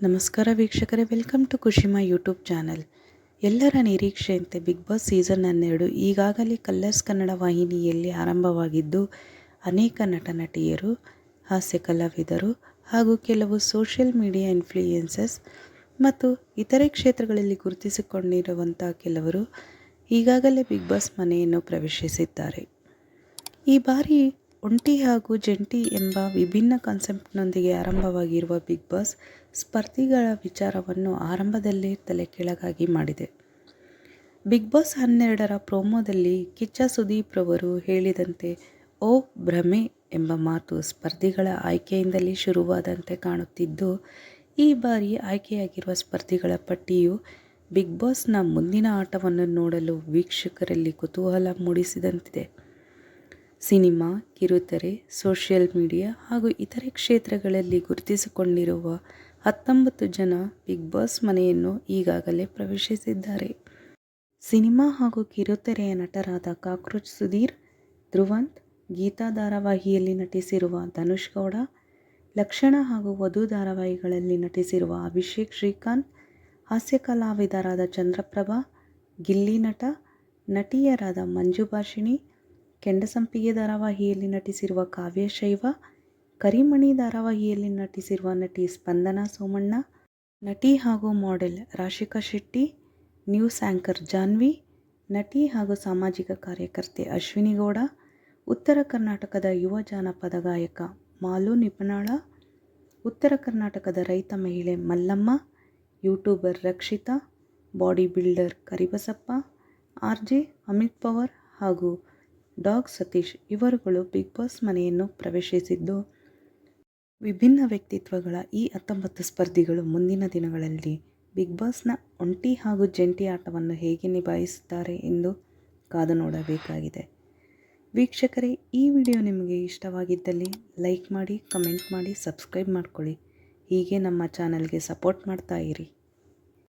ನಮಸ್ಕಾರ ವೀಕ್ಷಕರೇ welcome to Kushima YouTube channel ಎಲ್ಲರ ನಿರೀಕ್ಷೆಯಂತೆ ಬಿಗ್ ಬಾಸ್ ಸೀಸನ್ ಹನ್ನೆರಡು ಈಗಾಗಲೇ ಕಲ್ಲರ್ಸ್ ಕನ್ನಡ ವಾಹಿನಿಯಲ್ಲಿ ಆರಂಭವಾಗಿದ್ದು, ಅನೇಕ ನಟ ನಟಿಯರು ಹಾಸ್ಯ ಕಲಾವಿದರು ಹಾಗೂ ಕೆಲವು ಸೋಷಿಯಲ್ ಮೀಡಿಯಾ ಇನ್ಫ್ಲೂಯೆನ್ಸಸ್ ಮತ್ತು ಇತರೆ ಕ್ಷೇತ್ರಗಳಲ್ಲಿ ಗುರುತಿಸಿಕೊಂಡಿರುವಂಥ ಕೆಲವರು ಈಗಾಗಲೇ ಬಿಗ್ ಬಾಸ್ ಮನೆಯನ್ನು ಪ್ರವೇಶಿಸಿದ್ದಾರೆ. ಈ ಬಾರಿ ಒಂಟಿ ಹಾಗೂ ಜಂಟಿ ಎಂಬ ವಿಭಿನ್ನ ಕಾನ್ಸೆಪ್ಟ್ನೊಂದಿಗೆ ಆರಂಭವಾಗಿರುವ ಬಿಗ್ ಬಾಸ್ ಸ್ಪರ್ಧಿಗಳ ವಿಚಾರವನ್ನು ಆರಂಭದಲ್ಲೇ ತಲೆಕೆಳಗಾಗಿ ಮಾಡಿದೆ. ಬಿಗ್ ಬಾಸ್ ಹನ್ನೆರಡರ ಪ್ರೋಮೋದಲ್ಲಿ ಕಿಚ್ಚ ಸುದೀಪ್ ರವರು ಹೇಳಿದಂತೆ, ಓ ಭ್ರಮೆ ಎಂಬ ಮಾತು ಸ್ಪರ್ಧಿಗಳ ಆಯ್ಕೆಯಿಂದಲೇ ಶುರುವಾದಂತೆ ಕಾಣುತ್ತಿದ್ದು, ಈ ಬಾರಿ ಆಯ್ಕೆಯಾಗಿರುವ ಸ್ಪರ್ಧಿಗಳ ಪಟ್ಟಿಯು ಬಿಗ್ ಬಾಸ್ನ ಮುಂದಿನ ಆಟವನ್ನು ನೋಡಲು ವೀಕ್ಷಕರಲ್ಲಿ ಕುತೂಹಲ ಮೂಡಿಸಿದಂತಿದೆ. ಸಿನಿಮಾ, ಕಿರುತೆರೆ, ಸೋಷಿಯಲ್ ಮೀಡಿಯಾ ಹಾಗೂ ಇತರೆ ಕ್ಷೇತ್ರಗಳಲ್ಲಿ ಗುರುತಿಸಿಕೊಂಡಿರುವ ಹತ್ತೊಂಬತ್ತು ಜನ ಬಿಗ್ ಬಾಸ್ ಮನೆಯನ್ನು ಈಗಾಗಲೇ ಪ್ರವೇಶಿಸಿದ್ದಾರೆ. ಸಿನಿಮಾ ಹಾಗೂ ಕಿರುತೆರೆಯ ನಟರಾದ ಕಾಕ್ರೋಚ್ ಸುಧೀರ್, ಧ್ರುವಂತ್, ಗೀತಾ ಧಾರಾವಾಹಿಯಲ್ಲಿ ನಟಿಸಿರುವ ಧನುಷ್ ಗೌಡ, ಲಕ್ಷಣ ಹಾಗೂ ವಧು ಧಾರಾವಾಹಿಗಳಲ್ಲಿ ನಟಿಸಿರುವ ಅಭಿಷೇಕ್ ಶ್ರೀಕಾಂತ್, ಹಾಸ್ಯ ಕಲಾವಿದರಾದ ಚಂದ್ರಪ್ರಭಾ, ಗಿಲ್ಲಿ ನಟ, ನಟಿಯರಾದ ಮಂಜು ಭಾಷಿಣಿ ಕೆಂಡಸಂಪಿಗೆ ಧಾರಾವಾಹಿಯಲ್ಲಿ ನಟಿಸಿರುವ ಕಾವ್ಯ ಶೈವ, ಕರಿಮಣಿ ಧಾರಾವಾಹಿಯಲ್ಲಿ ನಟಿಸಿರುವ ನಟಿ ಸ್ಪಂದನಾ ಸೋಮಣ್ಣ, ನಟಿ ಹಾಗೂ model Rashika Shetty, news anchor Jahnavi, ನಟಿ ಹಾಗೂ ಸಾಮಾಜಿಕ ಕಾರ್ಯಕರ್ತೆ ಅಶ್ವಿನಿ ಗೌಡ, ಉತ್ತರ ಕರ್ನಾಟಕದ ಯುವ ಜಾನಪದ ಗಾಯಕ ಮಾಲು ನಿಪನಾಳ, ಉತ್ತರ ಕರ್ನಾಟಕದ ರೈತ ಮಹಿಳೆ Mallamma, YouTuber Rakshita, body builder Karibasappa, R J Amit power ಹಾಗೂ ಡಾಗ್ ಸತೀಶ್ ಇವರುಗಳು ಬಿಗ್ ಬಾಸ್ ಮನೆಯನ್ನು ಪ್ರವೇಶಿಸಿದ್ದು. ವಿಭಿನ್ನ ವ್ಯಕ್ತಿತ್ವಗಳ ಈ ಹತ್ತೊಂಬತ್ತು ಸ್ಪರ್ಧಿಗಳು ಮುಂದಿನ ದಿನಗಳಲ್ಲಿ ಬಿಗ್ ಬಾಸ್ನ ಒಂಟಿ ಹಾಗೂ ಜಂಟಿ ಆಟವನ್ನು ಹೇಗೆ ನಿಭಾಯಿಸುತ್ತಾರೆ ಎಂದು ಕಾದು ನೋಡಬೇಕಾಗಿದೆ. ವೀಕ್ಷಕರೇ, ಈ ವಿಡಿಯೋ ನಿಮಗೆ ಇಷ್ಟವಾಗಿದ್ದಲ್ಲಿ ಲೈಕ್ ಮಾಡಿ, ಕಮೆಂಟ್ ಮಾಡಿ, ಸಬ್ಸ್ಕ್ರೈಬ್ ಮಾಡಿಕೊಳ್ಳಿ. ಹೀಗೆ ನಮ್ಮ ಚಾನಲ್ಗೆ ಸಪೋರ್ಟ್ ಮಾಡ್ತಾ ಇರಿ.